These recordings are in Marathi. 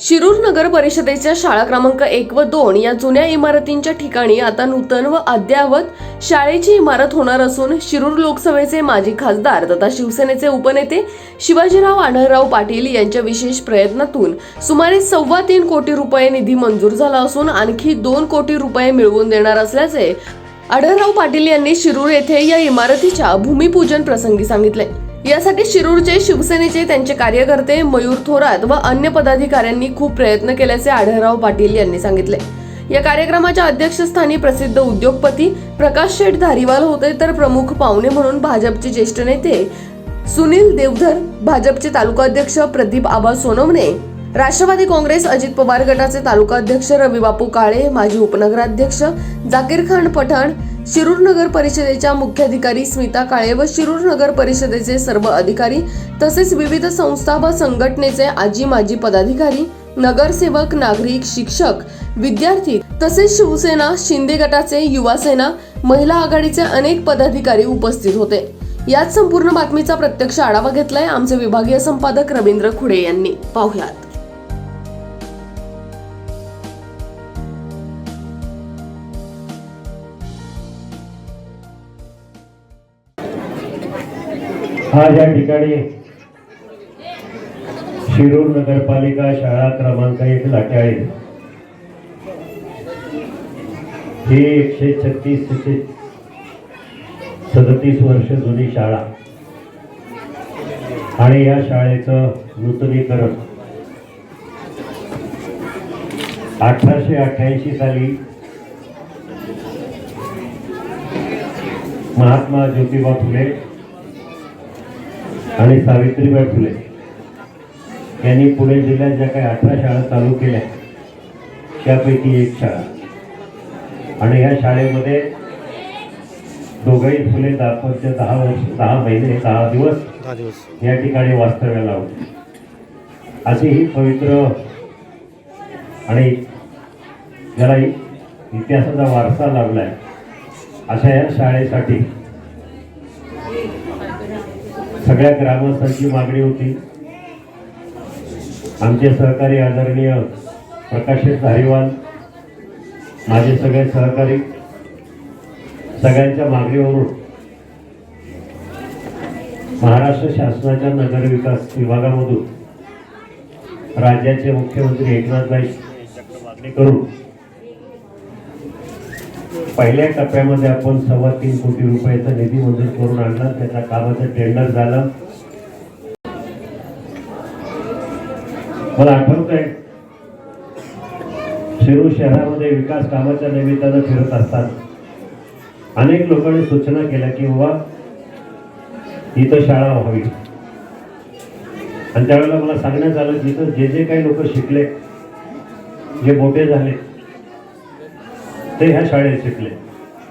शिरूर नगर परिषदेच्या शाळा क्रमांक एक व दोन या जुन्या इमारतींच्या ठिकाणी आता नूतन व अद्ययावत शाळेची इमारत होणार असून शिरूर लोकसभेचे माजी खासदार तथा शिवसेनेचे उपनेते शिवाजीराव आढळराव पाटील यांच्या विशेष प्रयत्नातून सुमारे सव्वा तीन कोटी रुपये निधी मंजूर झाला असून आणखी दोन कोटी रुपये मिळवून देणार असल्याचे आढळराव पाटील यांनी शिरूर येथे या इमारतीच्या भूमिपूजन प्रसंगी सांगितले. यासाठी शिरूरचे शिवसेनेचे त्यांचे कार्यकर्ते मयूर थोरात व अन्य पदाधिकाऱ्यांनी खूप प्रयत्न केल्याचे आढळराव पाटील यांनी सांगितले. या कार्यक्रमाच्या अध्यक्षस्थानी प्रसिद्ध उद्योगपती प्रकाश शेठ धारीवाल होते तर प्रमुख पाहुणे म्हणून भाजपचे ज्येष्ठ नेते सुनील देवधर भाजपचे तालुकाध्यक्ष प्रदीप आबा सोनवणे राष्ट्रवादी काँग्रेस अजित पवार गटाचे तालुका अध्यक्ष रविबापू काळे माजी उपनगराध्यक्ष जाकीर खान पठाण शिरूर नगर परिषदेच्या मुख्याधिकारी स्मिता काळे व शिरूर नगर परिषदेचे सर्व अधिकारी तसेच विविध संस्था व संघटनेचे आजी माजी पदाधिकारी नगरसेवक नागरिक शिक्षक विद्यार्थी तसेच शिवसेना शिंदे गटाचे युवासेना महिला आघाडीचे अनेक पदाधिकारी उपस्थित होते. यात संपूर्ण बातमीचा प्रत्यक्ष आढावा घेतलाय आमचे विभागीय संपादक रवींद्र खुडे यांनी. पाहुयात. आज या ठिकाणी शिरूर नगरपालिका शाळा क्रमांक एक लाट्याळी ही एकशे छत्तीस ते सदतीस वर्ष जुनी शाळा. आणि या शाळेचं नूतनीकरण अठराशे अठ्ठ्याऐंशी साली महात्मा ज्योतिबा फुले आणि सावित्रीबाई फुले. यांनी पुणे जिल्ह्यात ज्या काही अठरा शाळा चालू केल्या त्यापैकी एक शाळा. आणि या शाळेमध्ये दोघंही फुले दाखवचे दहा वर्ष दहा महिने दहा दिवस या ठिकाणी वास्तव्याला होते. अशी ही पवित्र आणि ज्याला इतिहासाचा वारसा लाभलाय अशा या शाळेसाठी सगळ्या ग्रामस्थांची मागणी होती. आमचे सहकारी आदरणीय प्रकाशित धारीवाल माझे सगळे सहकारी सगळ्यांच्या मागणीवरून महाराष्ट्र शासनाच्या नगरविकास विभागामधून राज्याचे मुख्यमंत्री एकनाथभाई यांच्याकडे मागणी करून पहिल्या टप्प्यामध्ये आपण सव्वा तीन कोटी रुपयाचा निधी मंजूर करून आणला. त्याच्या कामाचं टेंडर झालं. मला आठवत आहे शिरूर शहरामध्ये विकास कामाच्या निमित्तानं फिरत असतात अनेक लोकांनी सूचना केल्या की बाबा इथं शाळा व्हावी. आणि त्यावेळेला मला सांगण्यात आलं की इथं जे जे काही लोक शिकले जे मोठे झाले ते ह्या शाळेत शिकले.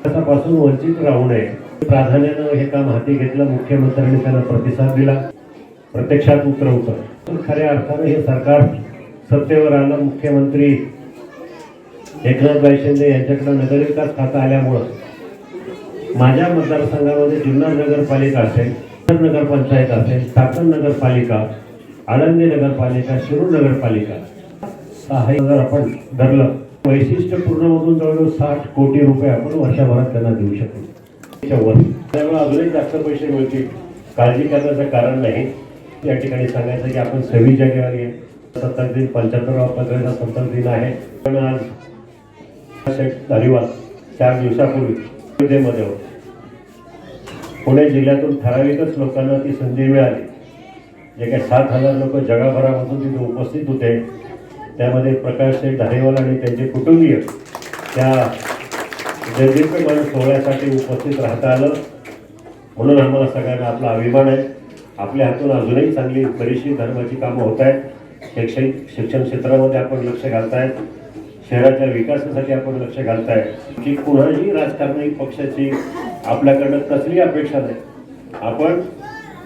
त्यापासून वंचित राहू नये. प्राधान्यानं हे काम हाती घेतलं मुख्यमंत्र्यांनी त्याला प्रतिसाद दिला. प्रत्यक्षात उतरवतं पण खऱ्या अर्थानं हे सरकार सत्तेवर आलं मुख्यमंत्री एकनाथभाई शिंदे यांच्याकडे नगरविकास खातं आल्यामुळं. माझ्या मतदारसंघामध्ये जुन्नर नगरपालिका असेल तर नगरपंचायत असेल साकण नगरपालिका आळंदी नगरपालिका शिरूर नगरपालिका हा हे जर आपण धरलं. वैशिष्ट्यपूर्ण मधून जवळजवळ साठ कोटी रुपये आपण वर्षभरात त्यांना देऊ शकतो. त्याच्यावर त्यामुळे अजूनही जास्त पैसे मिळतील. काळजी करण्याचं कारण नाही. या ठिकाणी सांगायचं की आपण सव्वीस जानेवारी आहे. सत्तर दिन पंच्याहत्तरावा पंधराचा सत्तर दिन आहे. पण आज धन्यवाद चार दिवसापूर्वी अयोध्येमध्ये होते. पुणे जिल्ह्यातून ठराविकच लोकांना ती संधी मिळाली. जे काही सात हजार लोक जगाभरामधून तिथे उपस्थित होते. त्यामध्ये प्रकाश शेठ धारेवाल आणि त्यांचे कुटुंबीय त्या जयदीपमान सोहळ्यासाठी उपस्थित राहता आलं. म्हणून आम्हाला सगळ्यांना आपला अभिमान आहे. आपल्या हातून अजूनही चांगली बरीचशी धर्माची कामं होत आहेत. शैक्षणिक शिक्षण क्षेत्रामध्ये आपण लक्ष घालतायत. शहराच्या विकासासाठी आपण लक्ष घालताय की कुणाही राजकारणी पक्षाची आपल्याकडनं कसली अपेक्षा नाही. आपण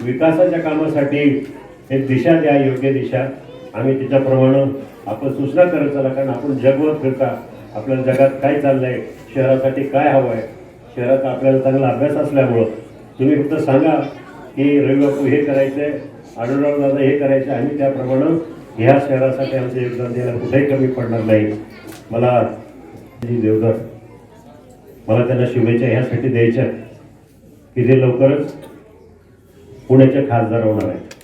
विकासाच्या कामासाठी एक दिशा द्या योग्य दिशा. आम्ही त्याच्याप्रमाणे आपण सूचना करत चला कारण आपण जगभर फिरता आपल्याला जगात काय चाललंय शहरासाठी काय हवं आहे शहरात आपल्याला चांगला अभ्यास असल्यामुळं. तुम्ही फक्त सांगा की रविबापू हे करायचंय आढळराव दादा हे करायचं आम्ही त्याप्रमाणे ह्या शहरासाठी आमचं योगदान द्यायला कुठेही कमी पडणार नाही. मला जी देवधर मला त्यांना शुभेच्छा ह्यासाठी द्यायच्या की ते लवकरच पुण्याचे खासदार होणार आहेत.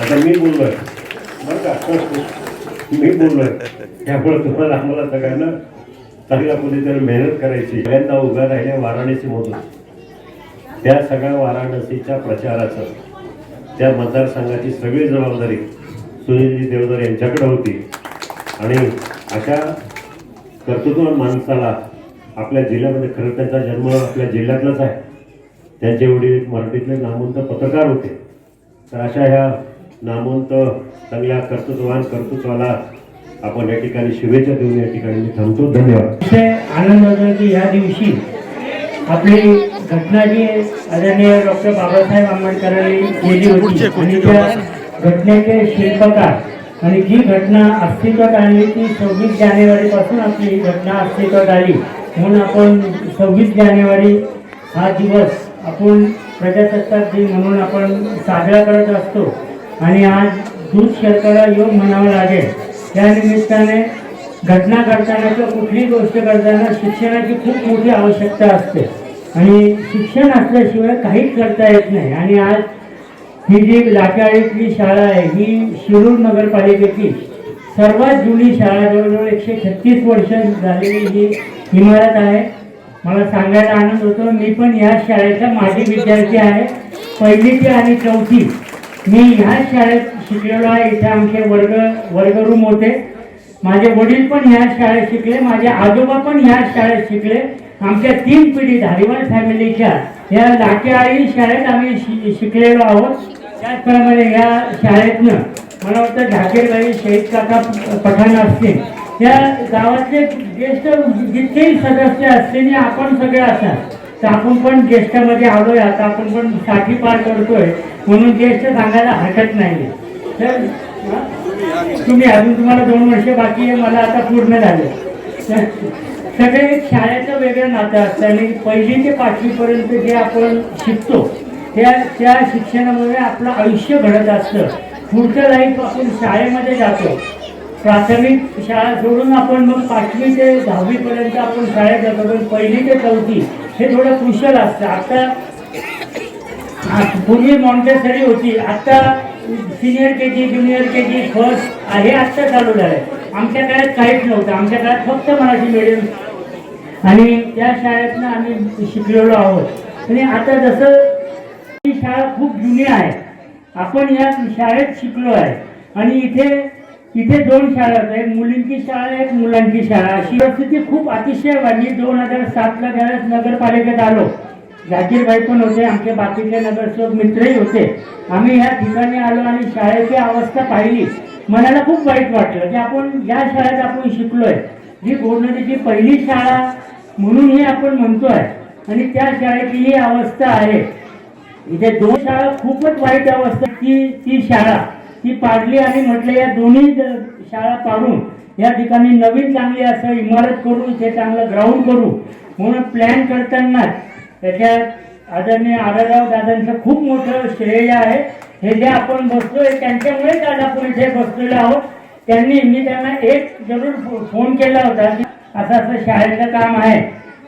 आता मी बोललो आहे मी बोललोय. त्यामुळे तुम्हाला आम्हाला सगळ्यांना चांगल्या कुठेतरी मेहनत करायची. सगळ्यांना उभ्या राहिल्या वाराणसीमधून त्या सगळ्या वाराणसीच्या प्रचाराचं त्या मतदारसंघाची सगळी जबाबदारी सुनीलजी देवधर यांच्याकडे होती. आणि अशा कर्तृत्व माणसाला आपल्या जिल्ह्यामध्ये खरं त्यांचा जन्म आपल्या जिल्ह्यातलाच आहे. त्यांचे वडील मराठीतले नामवंत पत्रकार होते. तर अशा ह्या नामवंत चांगल्या कर्तृत्ववान कर्तृत्वाला आपण या ठिकाणी शुभेच्छा देऊन या ठिकाणी मी थांबतो. धन्यवाद. आनंद होतो की या दिवशी आपली घटना जी आदरणीय डॉक्टर बाबासाहेब आंबेडकरांनी केली होती. आणि त्या घटनेचे शिल्पकार आणि जी घटना अस्तित्वात आणली ती सव्वीस जानेवारी पासून आपली ही घटना अस्तित्वात आली. म्हणून आपण सव्वीस जानेवारी हा दिवस आपण प्रजासत्ताक दिन म्हणून आपण साजरा करत असतो. आणि आज दूध शर्करा योग म्हणावं लागेल. त्या निमित्ताने घटना करताना किंवा कुठलीही गोष्ट करताना शिक्षणाची खूप मोठी आवश्यकता असते. आणि शिक्षण असल्याशिवाय काहीच करता येत नाही. आणि आज ही जी लाटाळीतली शाळा आहे ही शिरूर नगरपालिकेची सर्वात जुनी शाळा जवळजवळ एकशे छत्तीस वर्ष झालेली ही इमारत आहे. मला सांगायला आनंद होतो. मी पण या शाळेचा माजी विद्यार्थी आहे. पहिलीची आणि चौथी मी ह्या शाळेत शिकलेलो आहे इथे आमचे वर्ग वर्ग रूम होते. माझे वडील पण ह्या शाळेत शिकले माझे आजोबा पण ह्या शाळेत शिकले. आमच्या तीन पिढी धारीवाल फॅमिलीच्या या लाटेआळी शाळेत आम्ही शि शिकलेलो आहोत. त्याचप्रमाणे या शाळेतनं मला वाटतं झाकीरबाई शहीद काका पठाण असतील. या गावातले ज्येष्ठ जितकेही सदस्य असतील आपण सगळे असतात तर आपण पण ज्येष्ठामध्ये आलोय आता आपण पण साठी पार करतोय म्हणून ज्येष्ठ सांगायला हरकत नाही तर तुम्ही अजून तुम्हाला दोन वर्ष बाकी आहे मला आता पूर्ण झाले. सगळे शाळेचं वेगळं नातं असतं आणि पहिली ते पाचवीपर्यंत जे आपण शिकतो त्या त्या शिक्षणामुळे आपलं आयुष्य घडत असतं. पुढचं लाईफ आपण शाळेमध्ये जातो. प्राथमिक शाळा सोडून आपण मग पाचवी ते दहावीपर्यंत आपण शाळेत जातो पण पहिली ते चौथी हे थोडं कुशल असतं. आता पूर्वी मॉन्टेसरी होती. आता senior K G junior K G first हे आत्ता चालू आहे आमच्या काळात काहीच नव्हतं. आमच्या काळात फक्त मराठी मिडियम आणि त्या शाळेतनं आम्ही शिकलेलो आहोत. आणि आता जसं ही शाळा खूप जुनी आहे आपण या शाळेत शिकलो आहे. आणि इथे इथे दोन शाळा आहेत. मुलींची शाळा एक मुलांची शाळा. अशी परिस्थिती खूप अतिशय वाढली. दोन हजार सातला ज्यावेळेस नगरपालिकेत आलो जाकीरबाई पण होते आमचे बाकीचे नगरसेवक मित्रही होते. आम्ही या ठिकाणी आलो आणि शाळेची अवस्था पाहिली. मनाला खूप वाईट वाटलं की आपण या शाळेत आपण शिकलोय. जी गोडनदीची पहिली शाळा म्हणून हे आपण म्हणतोय. आणि त्या शाळेची ही अवस्था आहे. इथे दोन शाळा खूपच वाईट अवस्था. ती ती शाळा ती पाडली आणि म्हटलं या दोन्ही शाळा पाडून या ठिकाणी नवीन चांगली असं इमारत करू इथे चांगलं ग्राउंड करू. म्हणून प्लॅन करतानाच त्याच्यात आदरणीय आढळराव दादांचं खूप मोठं श्रेय आहे. हे जे आपण बसतोय त्यांच्यामुळेच आज आपण इथे बसलेलो आहोत. त्यांनी मी त्यांना एक जरूर फोन केला होता की असं असं शाळेचं काम आहे.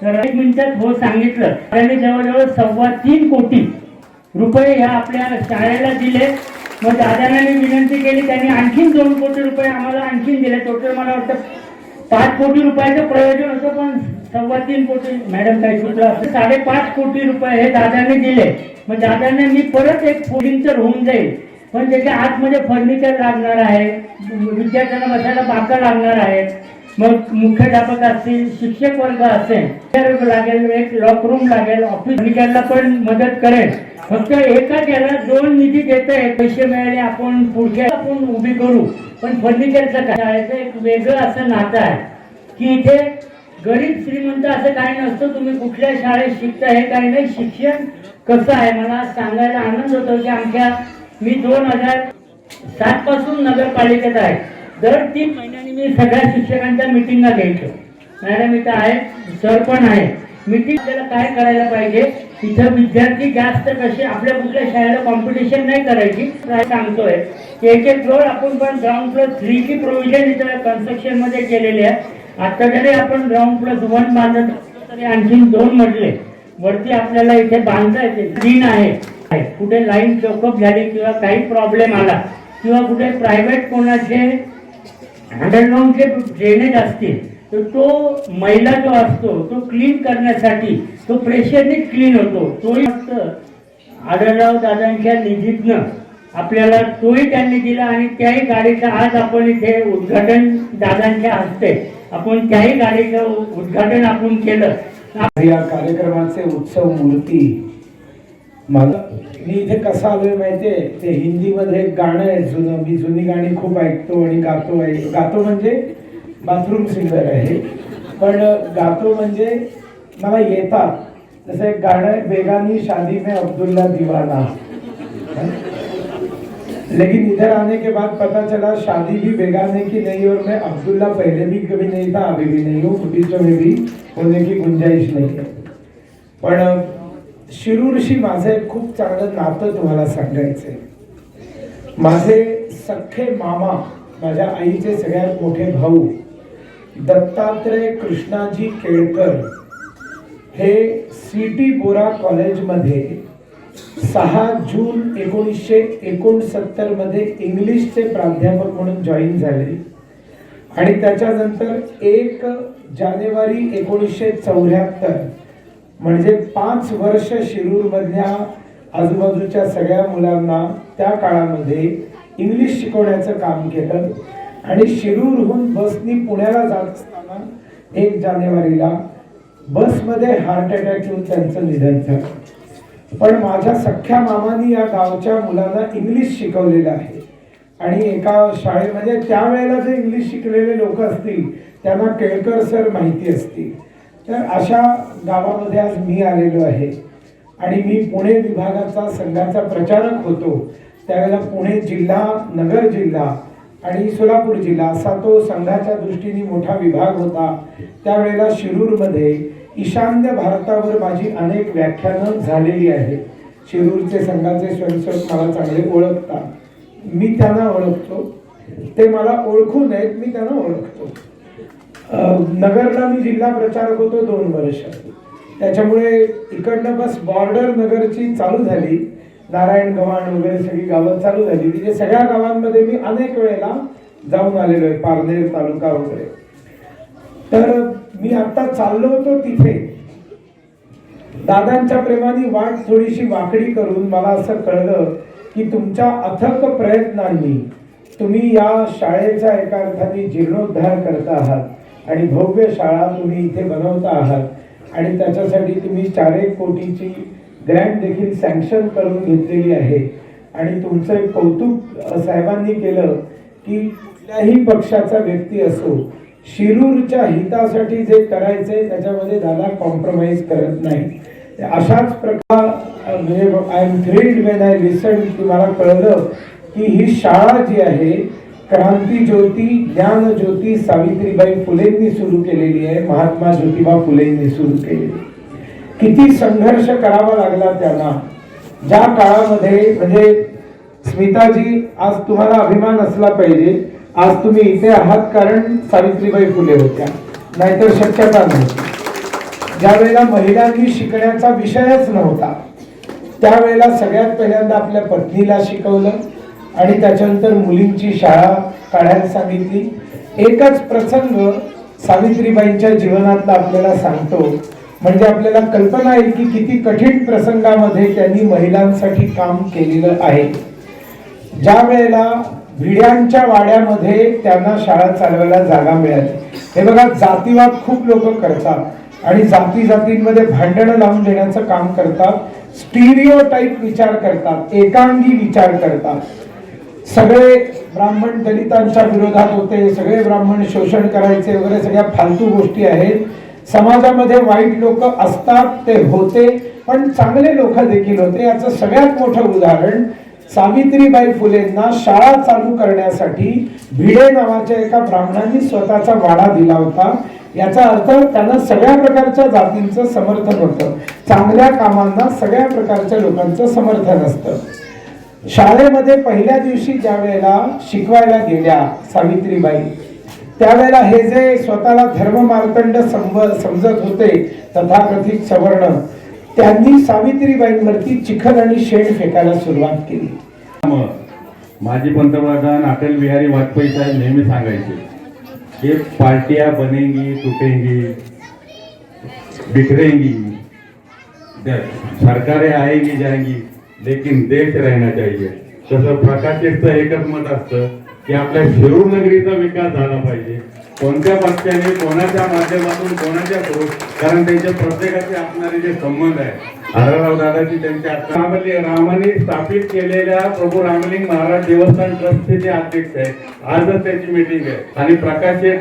तर एक मिनिटात हो सांगितलं. त्यांनी जवळजवळ सव्वा तीन कोटी रुपये ह्या आपल्या शाळेला दिले. मग दादांना मी विनंती केली त्यांनी आणखीन दोन कोटी रुपये आम्हाला आणखीन दिले. टोटल मला वाटतं पाच कोटी रुपयाचं प्रयोजन होतं पण सव्वा तीन कोटी मॅडम काही सुचलं असं साडेपाच कोटी रुपये हे दादांनी दिले. मग दादांना मी परत एक फोडींचं होऊन जाईल. पण त्याच्या आतमध्ये फर्निचर लागणार आहे विद्यार्थ्यांना बसायला बाका लागणार आहे मग मुख्याध्यापक असतील शिक्षक वर्ग असेल लागेल एक लॉकरूम लागेल ऑफिस पण मदत करेल. फक्त एकाच याला दोन निधी देत आहे पैसे मिळाले आपण पुढच्या आपण उभी करू. पण फर्निचरचं काय? एक वेगळं असं नातं आहे. की इथे गरीब श्रीमंत असं काही नसतं. तुम्ही कुठल्या शाळेत शिकता हे काही नाही. शिक्षण कसं आहे? मला सांगायला आनंद होतो की आमच्या मी दोन हजार सात पासून नगरपालिकेत आहे. दर तीन मी सगळ्या शिक्षकांच्या मीटिंगला घ्यायचो मॅडम इथं आहे सर पण आहे. मिटिंग आपल्याला काय करायला पाहिजे? इथं विद्यार्थी जास्त कसे आपल्या कुठल्या शाळेला कॉम्पिटिशन नाही करायची? सांगतोय? एक एक फ्लोअर आपण पण ग्राउंड फ्लोअर थ्रीची प्रोव्हिजन इथं कन्स्ट्रक्शनमध्ये केलेली आहे. आता जरी आपण ग्राउंड प्लस वन बांधत तरी आणखीन दोन म्हटले वरती आपल्याला इथे बांधता येते. ग्रीन आहे. कुठे लाईन चौकअप झाली किंवा काही प्रॉब्लेम आला किंवा कुठे प्रायव्हेट कोणाचे अंडरग्राऊंडचे ड्रेनेज असतील तर तो मैला जो असतो तो क्लीन करण्यासाठी तो प्रेशरने क्लीन होतो. तोही फक्त आढळराव दादांच्या निधीतनं आपल्याला तोही त्यांनी दिला आणि त्याही गाडीचं आज आपण इथे उद्घाटन दादांच्या हस्ते. आपण त्याही गाडीचं उद्घाटन आपण केलं. या कार्यक्रमाचे उत्सव मूर्ती मला मी इथे कसं आलोय माहितीये? ते हिंदीमध्ये एक गाणं आहे जुनं. मी जुनी गाणी खूप ऐकतो आणि गातो. आहे गातो म्हणजे बाथरूम सिंगर आहे. पण गातो म्हणजे मला येतात. जसं एक गाणं आहे बेगानी शादी में अब्दुल्ला दीवाना. लेकिन इधर आने के बाद पता चला शादी भी बेगाने की नहीं और मैं अब्दुल्ला पहले भी कभी नहीं था अभी भी नहीं हूँ। फ्यूचर में भी होने की गुंजाइश नहीं है। पण शिरूरशी माझं एक खूप चांगलं नातं तुम्हाला सांगायचंय. माझे सख्खे मामा माझ्या आईचे सगळ्यात मोठे भाऊ दत्तात्रय कृष्णाजी केळकर हे सी टी बोरा कॉलेजमध्ये सहा जून एकोणीसशे एकोणसत्तरमध्ये इंग्लिशचे प्राध्यापक म्हणून जॉईन झाले. आणि त्याच्यानंतर एक जानेवारी एकोणीसशे चौऱ्याहत्तर म्हणजे पाच वर्ष शिरूरमधल्या आजूबाजूच्या सगळ्या मुलांना त्या काळामध्ये इंग्लिश शिकवण्याचं काम केलं. आणि शिरूरहून बसनी पुण्याला जात असताना एक जानेवारीला बसमध्ये हार्ट अटॅक येऊन त्यांचं निधन झालं. पण माझ्या सख्या मामानी या गावच्या मुलांना इंग्लिश शिकवलेलं आहे. आणि एका शाळेमध्ये त्यावेळेला जे इंग्लिश शिकलेले लोक असतील त्यांना केळकर सर माहिती असतील. तर अशा गावामध्ये आज मी आलेलो आहे. आणि मी पुणे विभागाचा संघाचा प्रचारक होतो. त्यावेळेला पुणे जिल्हा नगर जिल्हा आणि सोलापूर जिल्हा असा तो संघाच्या दृष्टीने मोठा विभाग होता. त्यावेळेला शिरूरमध्ये ईशान्य भारतावर माझी अनेक व्याख्यानं झालेली आहेत शिरूरचे संघाचे स्वयंसेवक मला चांगले ओळखतात. मी त्यांना ओळखतो. ते मला ओळखू नयेत मी त्यांना ओळखतो. नगरला मी जिल्हा प्रचारक होतो दोन वर्ष. त्याच्यामुळे इकडनं बस बॉर्डर नगरची चालू झाली. नारायण गव्हाण वगैरे सगळी गावं चालू झाली. म्हणजे सगळ्या गावांमध्ये मी अनेक वेळेला जाऊन आलेलो आहे पारनेर तालुका वगैरे. तर मी आता चाललो होतो तिथे. दादांच्या प्रेमाने वाट थोडीशी वाकडी करून मला असं कळलं की तुमच्या अथक प्रयत्नांनी तुम्ही या शाळेचा एका अर्थाने जीर्णोद्धार करता आहात. आणि भव्य शाळा तुम्ही इथे बनवता आहात. आणि त्याच्यासाठी तुम्ही चारेक कोटीची ग्रँट देखील सँक्शन करून घेतलेली आहे. आणि तुमचं एक कौतुक साहेबांनी केलं की कुठल्याही पक्षाचा व्यक्ती असो शिरूरच्या हितासाठी जे करायचंय त्याच्यामध्ये दादा कॉम्प्रोमाइज करत नाही. अशाच प्रकार म्हणजे I am thrilled when I listen की मला कळलं की ही शाळा जी आहे क्रांती ज्योती ज्ञान ज्योती सावित्रीबाई फुलेंनी सुरू केलेली आहे महात्मा ज्योतिबा फुलेंनी सुरू केलेली किती संघर्ष करावा लागला त्यांना. ज्या काळामध्ये म्हणजे स्मिताजी आज तुम्हाला अभिमान असला पाहिजे. आज तुम्ही इथे आहात कारण सावित्रीबाई फुले होत्या. नाहीतर शक्यता नव्हती ज्यावेळेला महिलांनी शिकण्याचा विषयच नव्हता त्यावेळेला सगळ्यात पहिल्यांदा आपल्या पत्नीला शिकवलं. आणि त्याच्यानंतर मुलींची शाळा काढायला सांगितली. एकच प्रसंग सावित्रीबाईंच्या जीवनातला आपल्याला सांगतो. म्हणजे आपल्याला कल्पना येईल की किती कठीण प्रसंगामध्ये त्यांनी महिलांसाठी काम केलेलं आहे. ज्या वेळेला भिड्यांच्या वाड्यामध्ये त्यांना शाळा चालवायला जागा मिळाली. हे बघा जातीवाद खूप लोक करतात आणि जाती जातींमध्ये भांडणं लावून देण्याचं काम करतात. स्टिरिओ टाईप विचार करतात एकांगी विचार करतात. सगळे ब्राह्मण दलितांच्या विरोधात होते सगळे ब्राह्मण शोषण करायचे वगैरे सगळ्या फालतू गोष्टी आहेत. समाजामध्ये वाईट लोक असतात ते होते पण चांगले लोक देखील होते. याचं सगळ्यात मोठं उदाहरण सावित्रीबाई फुलेंना शाळा चालू करण्यासाठी भिडे नावाच्या एका ब्राह्मणांनी स्वतःचा वाडा दिला होता. याचा अर्थ त्यांना सगळ्या प्रकारच्या जातींचं समर्थन होतं. चांगल्या कामांना सगळ्या प्रकारच्या लोकांचं समर्थन असतं. शाळेमध्ये पहिल्या दिवशी ज्या वेळेला शिकवायला गेल्या सावित्रीबाई त्यावेळेला हे जे स्वतःला धर्ममार्तंड समज समजत होते तथाकथित सवर्ण त्यांनी सावित्रीबाईंवरती चिखल आणि शेण फेकायला सुरुवात केली. माजी पंतप्रधान अटल बिहारी वाजपेयी साहेब नेहमी सांगायचे की पार्टियां बनेंगी तुटेंगी बिखरेंगी सरकारे आएगी जाएंगी लेकिन देश रहना चाहिए। तसं प्रकाशचं एकच मत असतं की आपल्या शिरूर नगरीचा विकास झाला पाहिजे. कोणत्या पक्षाने कोणाच्या माध्यमातून कोणाच्या थ्रू? कारण त्यांच्या प्रत्येकाचे असणारे जे संबंध आहे हरराव दादाची त्यांच्या रामली रामाने स्थापित केलेल्या प्रभू रामलिंग महाराज देवस्थान ट्रस्टचे जे अध्यक्ष आहेत आजच त्याची मीटिंग आहे. आणि प्रकाश जे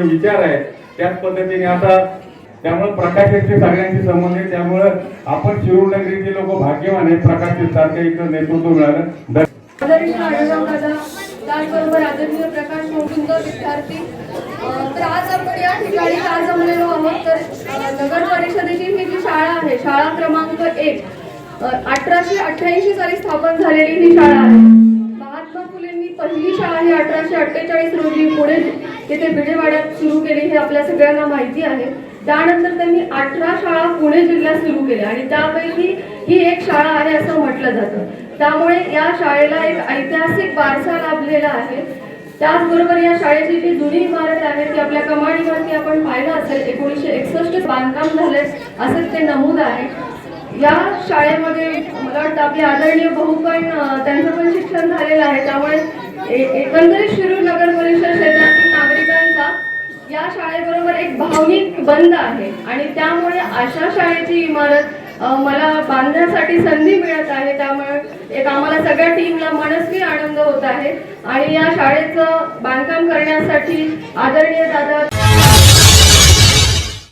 विचार आहेत त्याच पद्धतीने आता त्यामुळे प्रकाशाचे सगळ्यांशी संबंध आहे त्यामुळे आपण शिरूर नगरीचे लोक भाग्यवान आहेत. प्रकाशित सारखं इथं नेतृत्व मिळालं. त्याचबरोबर आदरणीय प्रकाश मोकुंद विद्यार्थी. तर आज आपण या ठिकाणी का जमलेलो आहोत? तर नगर परिषदेची ही जी शाळा आहे शाळा क्रमांक एक अठराशे अठ्ठ्याऐंशी साली स्थापन झालेली ही शाळा आहे. महात्मा फुलेंनी पहिली शाळा ही अठराशे अठ्ठेचाळीस रोजी पुणे येथे भिडेवाड्यात सुरू केली हे आपल्या सगळ्यांना माहिती आहे. त्यानंतर त्यांनी अठरा शाळा पुणे जिल्ह्यात सुरू केल्या आणि त्यापैकी ही एक शाळा आहे असं म्हटलं जातं. त्यामुळे या शाळेला एक ऐतिहासिक वारसा लाभलेला आहे. त्याचबरोबर या शाळेची जी जुनी इमारत आहे ती आपल्या कमानीवरती आपण पाहिलं असेल एकोणीसशे एकसष्ट बांधकाम झाले असं ते नमूद आहे. या शाळेमध्ये मला वाटतं आपले आदरणीय भाऊ पण त्यांचं पण शिक्षण झालेलं आहे. त्यामुळे एकंदरीत शिरूर नगर परिषद क्षेत्रातील या शाळेबरोबर एक भावनिक बंध आहे. आणि त्यामुळे अशा शाळेची इमारत मला बांधण्यासाठी संधी मिळत आहे. त्यामुळे एक आम्हाला सगळ्या टीमला मनस्वी आनंद होत आहे. आणि या शाळेचं बांधकाम करण्यासाठी आदरणीय दादा